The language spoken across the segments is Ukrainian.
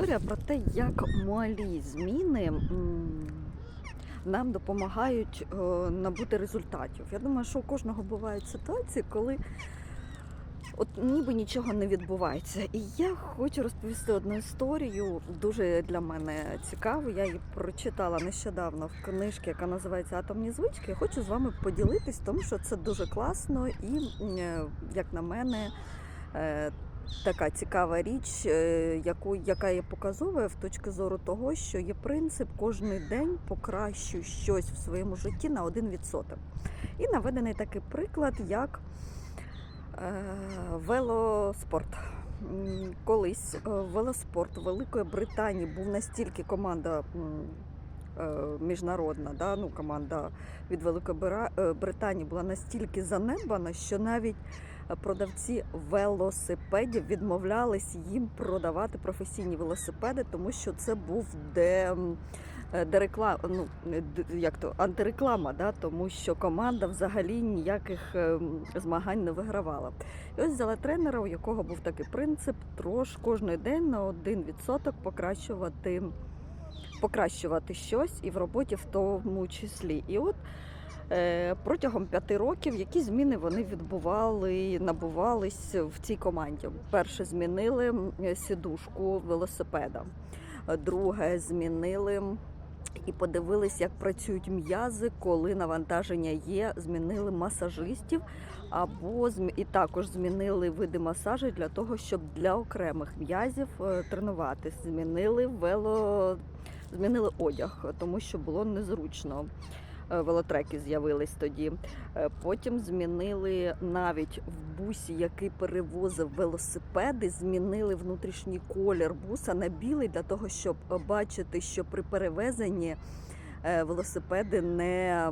історія про те, як малі зміни нам допомагають е, набути результатів. Я думаю, що у кожного бувають ситуації, коли от ніби нічого не відбувається. І я хочу розповісти одну історію, дуже для мене цікаву. Я її прочитала нещодавно в книжці, яка називається Атомні звички. Я хочу з вами поділитись, тому що це дуже класно і, як на мене, е, така цікава річ, е, яку, яка є показовою в точки зору того, що є принцип кожен день покращуй щось в своєму житті на 1%. І наведений такий приклад, як е, велоспорт. Колись е, велоспорт Великої Британії був настільки команда е, міжнародна, да, ну, команда від Великої Британії була настільки занедбана, що навіть продавці велосипедів відмовлялись їм продавати професійні велосипеди, тому що це був де. е, Де реклама, ну як то антиреклама, да, тому що команда взагалі ніяких ем, змагань не вигравала. І ось взяла тренера, у якого був такий принцип: трош кожен день на 1% покращувати, покращувати щось і в роботі в тому числі. І от е, протягом п'яти років які зміни вони відбували, набувались в цій команді. Перше змінили сідушку велосипеда. Е, Друге змінили і подивились, як працюють м'язи, коли навантаження є. Змінили масажистів або і також змінили види масажу для того, щоб для окремих м'язів е, тренуватись. Змінили вело, змінили одяг, тому що було незручно. Е, Велотреки з'явились тоді. Е, Потім змінили навіть в бусі, який перевозив велосипеди, змінили внутрішній колір буса на білий для того, щоб бачити, що при перевезенні е, велосипеди не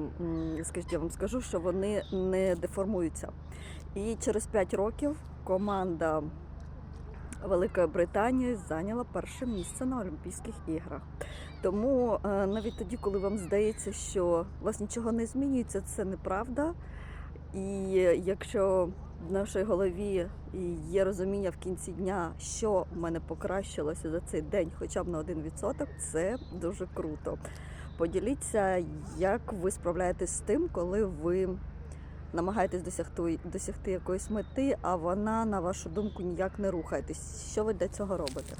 скажіть, я вам скажу, що вони не деформуються. І через 5 років команда Великої Британії зайняла перше місце на Олімпійських іграх. Тому е, навіть тоді, коли вам здається, що у вас нічого не змінюється, це неправда. І якщо в нашій голові є розуміння в кінці дня, що в мене покращилося за цей день, хоча б на 1%, це дуже круто. Поділіться, як ви справляєтесь з тим, коли ви намагаєтесь досягти, досягти якоїсь мети, а вона, на вашу думку, ніяк не рухаєтесь. Що ви для цього робите?